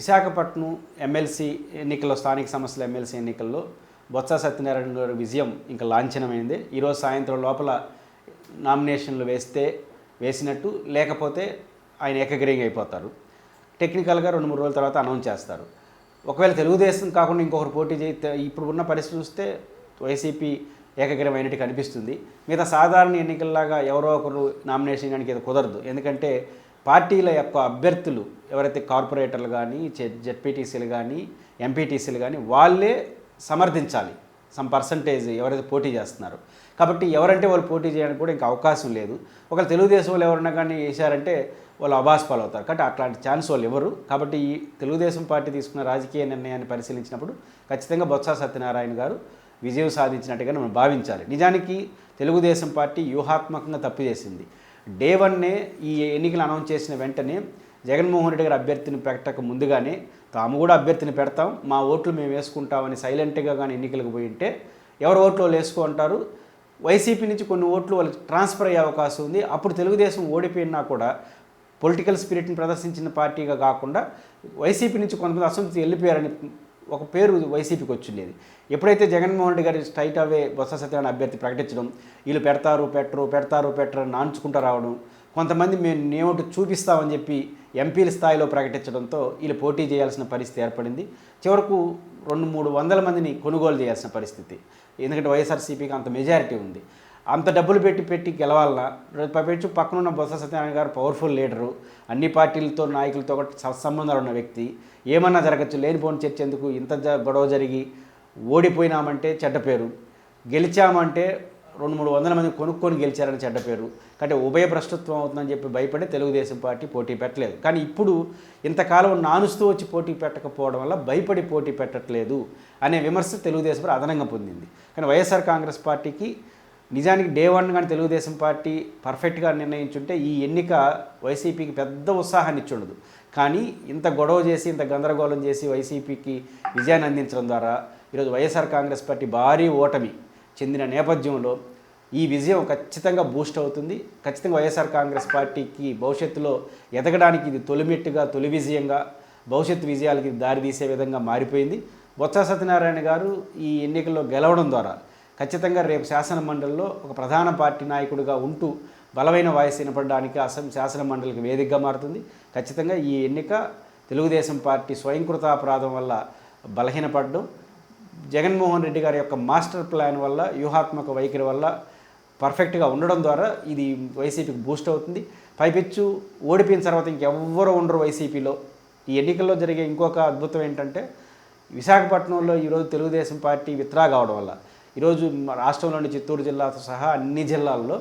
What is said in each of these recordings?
Visakhapatnam MLC ఎన్నికల్లో స్థానిక సంస్థల ఎమ్మెల్సీ ఎన్నికల్లో బొత్స సత్యనారాయణ గారి విజయం ఇంకా లాంఛనమైంది. ఈరోజు సాయంత్రం లోపల నామినేషన్లు వేస్తే వేసినట్టు లేకపోతే ఆయన ఏకగ్రీయంగా అయిపోతారు. టెక్నికల్గా రెండు మూడు రోజుల తర్వాత అనౌన్స్ చేస్తారు. ఒకవేళ తెలుగుదేశం కాకుండా ఇంకొకరు పోటీ చేస్తే ఇప్పుడు ఉన్న పరిస్థితి చూస్తే వైసీపీ ఏకగ్రీవం అయినట్టు కనిపిస్తుంది. మిగతా సాధారణ ఎన్నికల్లాగా ఎవరో ఒకరు నామినేషన్ కానీ ఇది కుదరదు. ఎందుకంటే పార్టీల యొక్క అభ్యర్థులు ఎవరైతే కార్పొరేటర్లు కానీ జెడ్పీటీసీలు కానీ ఎంపీటీసీలు కానీ వాళ్ళే సమర్థించాలి. సమ్ పర్సంటేజ్ ఎవరైతే పోటీ చేస్తున్నారు. కాబట్టి ఎవరంటే వాళ్ళు పోటీ చేయడానికి కూడా ఇంకా అవకాశం లేదు. ఒకవేళ తెలుగుదేశం వాళ్ళు ఎవరన్నా కానీ వేశారంటే వాళ్ళు అబాస్ పాలవుతారు. కాబట్టి అట్లాంటి ఛాన్స్ వాళ్ళు ఎవరు? కాబట్టి ఈ తెలుగుదేశం పార్టీ తీసుకున్న రాజకీయ నిర్ణయాన్ని పరిశీలించినప్పుడు ఖచ్చితంగా బొత్స సత్యనారాయణ గారు విజయం సాధించినట్టుగా మనం భావించాలి. నిజానికి తెలుగుదేశం పార్టీ వ్యూహాత్మకంగా తప్పు చేసింది. డే వన్నే ఈ ఎన్నికలు అనౌన్స్ చేసిన వెంటనే జగన్మోహన్ రెడ్డి గారి అభ్యర్థిని పెట్టక ముందుగానే తాము కూడా అభ్యర్థిని పెడతాం మా ఓట్లు మేము వేసుకుంటామని సైలెంట్గా కానీ ఎన్నికలకు పోయి ఉంటే ఎవరు ఓట్లు వాళ్ళు వేసుకుంటారు వైసీపీ నుంచి కొన్ని ఓట్లు వాళ్ళకి ట్రాన్స్ఫర్ అయ్యే అవకాశం ఉంది. అప్పుడు తెలుగుదేశం ఓడిపోయినా కూడా పొలిటికల్ స్పిరిట్ని ప్రదర్శించిన పార్టీగా కాకుండా వైసీపీ నుంచి కొంతమంది అసంతృప్తి వెళ్ళిపోయారని ఒక పేరు వైసీపీకి వచ్చిండేది. ఎప్పుడైతే జగన్మోహన్ రెడ్డి గారి స్ట్రైట్ అవే బొత్స సత్యనారాయణ అభ్యర్థి ప్రకటించడం వీళ్ళు పెడతారు పెట్టరు పెడతారు పెట్టరు అని నాంచుకుంటూ రావడం కొంతమంది మేము నేమిటి చూపిస్తామని చెప్పి ఎంపీల స్థాయిలో ప్రకటించడంతో వీళ్ళు పోటీ చేయాల్సిన పరిస్థితి ఏర్పడింది. చివరకు రెండు మూడు వందల మందిని కొనుగోలు చేయాల్సిన పరిస్థితి. ఎందుకంటే వైఎస్ఆర్సీపీకి అంత మెజారిటీ ఉంది. అంత డబ్బులు పెట్టి పెట్టి గెలవాలన్నా పైపెచ్చు పక్కనున్న బొత్స సత్యనారాయణ గారు పవర్ఫుల్ లీడరు అన్ని పార్టీలతో నాయకులతో సత్సంబంధాలు ఉన్న వ్యక్తి. ఏమన్నా జరగచ్చు లేనిపోని చర్చేందుకు ఇంత గొడవ జరిగి ఓడిపోయినామంటే చెడ్డ పేరు. గెలిచామంటే రెండు మూడు వందల మంది కొనుక్కొని గెలిచారని చెడ్డ పేరు. అంటే ఉభయ భ్రష్టత్వం అవుతుందని చెప్పి భయపడి తెలుగుదేశం పార్టీ పోటీ పెట్టలేదు. కానీ ఇప్పుడు ఇంతకాలం నానుస్తూ వచ్చి పోటీ పెట్టకపోవడం వల్ల భయపడి పోటీ పెట్టట్లేదు అనే విమర్శ తెలుగుదేశం అదనంగా పొందింది. కానీ వైఎస్ఆర్ కాంగ్రెస్ పార్టీకి నిజానికి డే వన్ కానీ తెలుగుదేశం పార్టీ పర్ఫెక్ట్గా నిర్ణయించుంటే ఈ ఎన్నిక వైసీపీకి పెద్ద ఉత్సాహాన్ని ఇచ్చుండదు. కానీ ఇంత గొడవ చేసి ఇంత గందరగోళం చేసి వైసీపీకి విజయాన్ని అందించడం ద్వారా ఈరోజు వైఎస్ఆర్ కాంగ్రెస్ పార్టీ భారీ ఓటమి చెందిన నేపథ్యంలో ఈ విజయం ఖచ్చితంగా బూస్ట్ అవుతుంది. ఖచ్చితంగా వైఎస్ఆర్ కాంగ్రెస్ పార్టీకి భవిష్యత్తులో ఎదగడానికి ఇది తొలిమెట్టుగా తొలి విజయంగా భవిష్యత్తు విజయాలకి దారితీసే విధంగా మారిపోయింది. బొత్స సత్యనారాయణ గారు ఈ ఎన్నికల్లో గెలవడం ద్వారా ఖచ్చితంగా రేపు శాసన మండలిలో ఒక ప్రధాన పార్టీ నాయకుడిగా ఉంటూ బలమైన వాయిస్ వినపడడానికి అసం శాసన మండలికి వేదికగా మారుతుంది. ఖచ్చితంగా ఈ ఎన్నిక తెలుగుదేశం పార్టీ స్వయంకృతాపరాధం వల్ల బలహీనపడడం జగన్మోహన్ రెడ్డి గారి యొక్క మాస్టర్ ప్లాన్ వల్ల వ్యూహాత్మక వైఖరి వల్ల పర్ఫెక్ట్గా ఉండడం ద్వారా ఇది వైసీపీకి బూస్ట్ అవుతుంది. పైపెచ్చు ఓడిపోయిన తర్వాత ఇంకెవ్వరూ ఉండరు వైసీపీలో. ఈ ఎన్నికల్లో జరిగే ఇంకొక అద్భుతం ఏంటంటే విశాఖపట్నంలో ఈరోజు తెలుగుదేశం పార్టీ విత్రా కావడం వల్ల ఈరోజు రాష్ట్రంలోని చిత్తూరు జిల్లాతో సహా అన్ని జిల్లాల్లో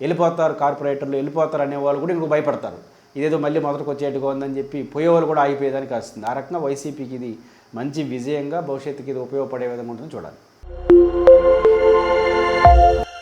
వెళ్ళిపోతారు కార్పొరేటర్లు వెళ్ళిపోతారు అనేవాళ్ళు కూడా ఇంకొక భయపడతారు. ఇదేదో మళ్ళీ మొదటికి వచ్చేట్టుగా ఉందని చెప్పి పోయేవాళ్ళు కూడా ఆగిపోయేదానికి వస్తుంది ఆ రకంగా వైసీపీకి ఇది మంచి విజయంగా భవిష్యత్తుకి ఇది ఉపయోగపడే విధంగా ఉంటుందని చూడాలి.